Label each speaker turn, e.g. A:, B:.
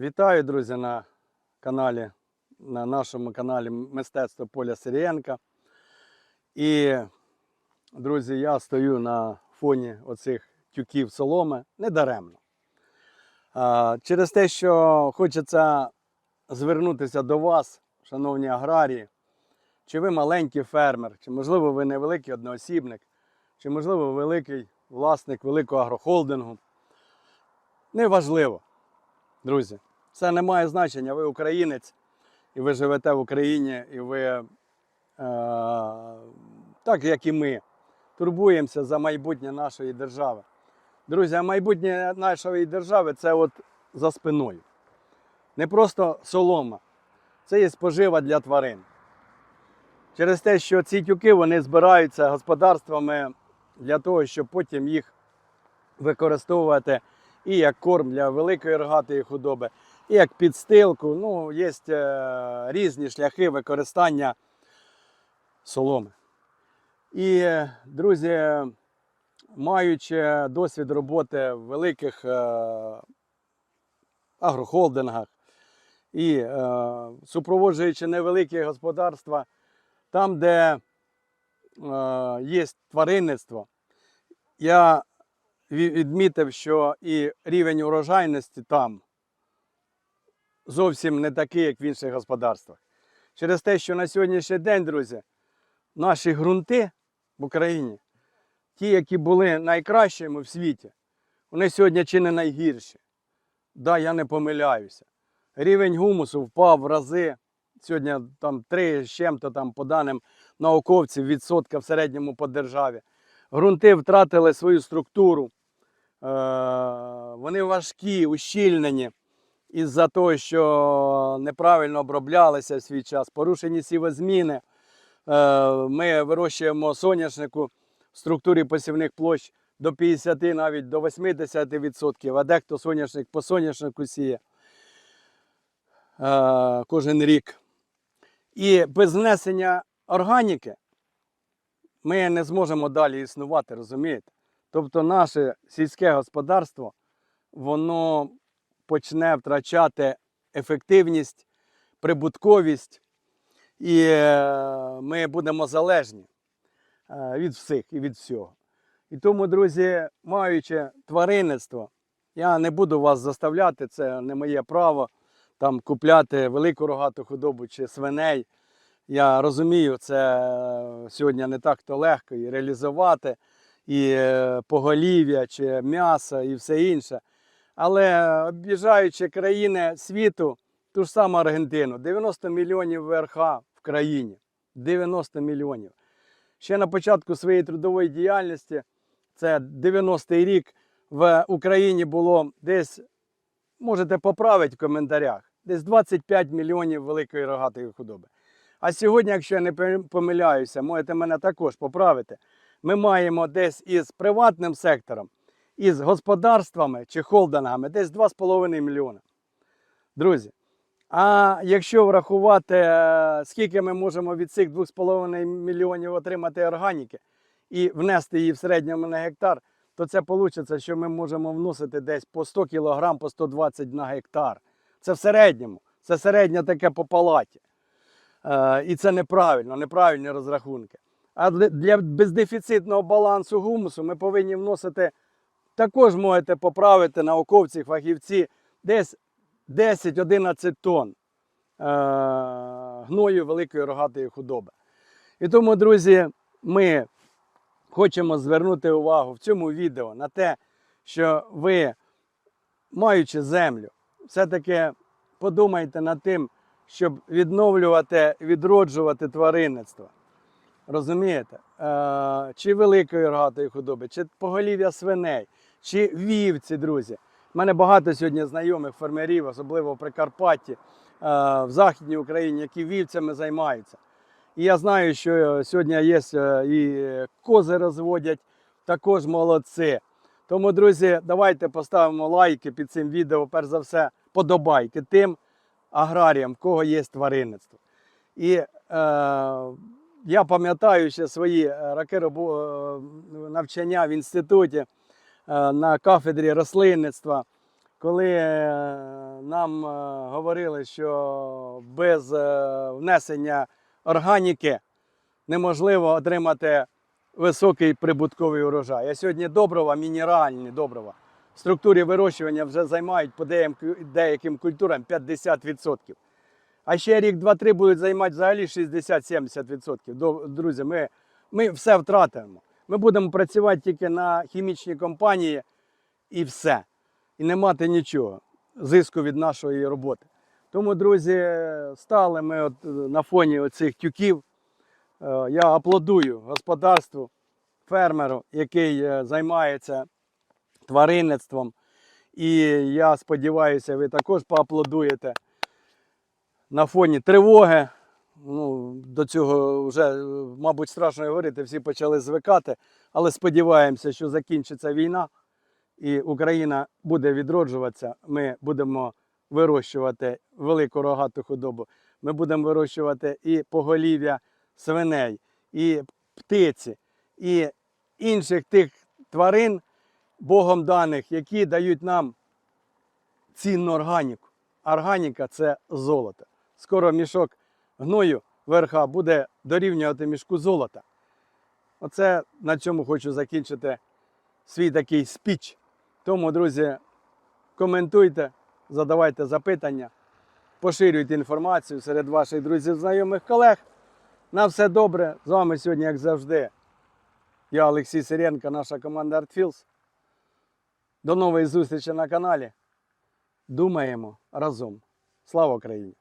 A: Вітаю, друзі, на каналі, на нашому каналі Мистецтво Поля Сирієнка. І, друзі, я стою на фоні оцих тюків соломи недаремно. Через те, що хочеться звернутися до вас, шановні аграрії, чи ви маленький фермер, чи можливо ви невеликий одноосібник, чи можливо великий власник великого агрохолдингу. Неважливо, друзі. Це не має значення. Ви українець, і ви живете в Україні, і ви, е, так як і ми, турбуємося за майбутнє нашої держави. Друзі, а майбутнє нашої держави це от за спиною. Не просто солома, це є спожива для тварин. Через те, що ці тюки вони збираються господарствами для того, щоб потім їх використовувати і як корм для великої рогатої худоби, і як підстилку. Ну, є е, різні шляхи використання соломи. І, е, друзі, маючи досвід роботи в великих е, агрохолдингах і супроводжуючи невеликі господарства, там, де є тваринництво, я відмітив, що і рівень урожайності там зовсім не такий, як в інших господарствах. Через те, що на сьогоднішній день, друзі, наші ґрунти в Україні, ті, які були найкращими в світі, вони сьогодні чи не найгірші. Да, я не помиляюся. Рівень гумусу впав в рази. Сьогодні там 3 з чим-то там по даним науковців відсотка в середньому по державі. Грунти втратили свою структуру. Е, Вони важкі, ущільнені із-за того, що неправильно оброблялися в свій час, порушені сівозміни. Е, Ми вирощуємо соняшнику в структурі посівних площ до 50, навіть до 80%, а дехто соняшник по соняшнику сіє е, кожен рік. І без внесення органіки ми не зможемо далі існувати, розумієте? Тобто наше сільське господарство, воно почне втрачати ефективність, прибутковість, і е, ми будемо залежні е, від всіх і від всього. І тому, друзі, маючи тваринництво, я не буду вас заставляти, це не моє право там купляти велику рогату худобу чи свиней. Я розумію, це е, сьогодні не так то легко і реалізувати, і е, поголів'я, чи м'ясо, і все інше. Але об'їжджаючи країни світу, ту ж саму Аргентину, 90 мільйонів ВРХ в країні. 90 мільйонів. Ще на початку своєї трудової діяльності, це 90-й рік, в Україні було десь, можете поправити в коментарях, десь 25 мільйонів великої рогатої худоби. А сьогодні, якщо я не помиляюся, можете мене також поправити. Ми маємо десь із приватним сектором, із господарствами чи холдингами десь 2,5 мільйона. Друзі, а якщо врахувати, е, скільки ми можемо від цих 2,5 мільйонів отримати органіки і внести її в середньому на гектар, то це вийде, що ми можемо вносити десь по 100 кг, по 120 на гектар. Це в середньому. Це середнє таке по палаті. Е, і це неправильно, неправильні розрахунки. А для- бездефіцитного балансу гумусу ми повинні вносити, також можете поправити науковці, фахівці, десь 10-11 тонн е, гною великої рогатої худоби. І тому, друзі, ми хочемо звернути увагу в цьому відео на те, що ви, маючи землю, все-таки подумайте над тим, щоб відновлювати, відроджувати тваринництво. Розумієте? Е, чи великої рогатої худоби, чи поголів'я свиней, чи вівці, друзі. У мене багато сьогодні знайомих фермерів, особливо в Прикарпатті, е, в Західній Україні, які вівцями займаються. І я знаю, що сьогодні є е, і кози розводять, також молодці. Тому, друзі, давайте поставимо лайки під цим відео, перш за все, подобайки тим аграріям, в кого є тваринництво. І е, я пам'ятаю ще свої е, роки е, навчання в інституті е, на кафедрі рослинництва, коли нам говорили, що без внесення органіки неможливо отримати високий прибутковий урожай. А сьогодні добрива, мінеральні добрива в структурі вирощування вже займають по деяким культурам 50%. А ще рік, два-три будуть займати взагалі 60-70%. Друзі, ми, ми все втратимо. Ми будемо працювати тільки на хімічні компанії і все. І не мати нічого, зиску від нашої роботи. Тому, друзі, стали ми от на фоні оцих тюків. Е, Я аплодую господарству, фермеру, який е, займається тваринництвом. І я сподіваюся, ви також поаплодуєте на фоні тривоги. Ну, до цього вже, мабуть, страшно говорити, всі почали звикати, але сподіваємося, що закінчиться війна і Україна буде відроджуватися. Ми будемо вирощувати велику рогату худобу. Ми будемо вирощувати і поголів'я свиней, і птиці, і інших тих тварин, Богом даних, які дають нам цінну органіку. Органіка це золото. Скоро мішок гною верха буде дорівнювати мішку золота. Оце на цьому хочу закінчити свій такий спіч. Тому, друзі, коментуйте, задавайте запитання, поширюйте інформацію серед ваших друзів, знайомих колег. На все добре. З вами сьогодні, як завжди, я Олексій Сиренко, наша команда ArtFields. До нової зустрічі на каналі. Думаємо разом. Слава Україні!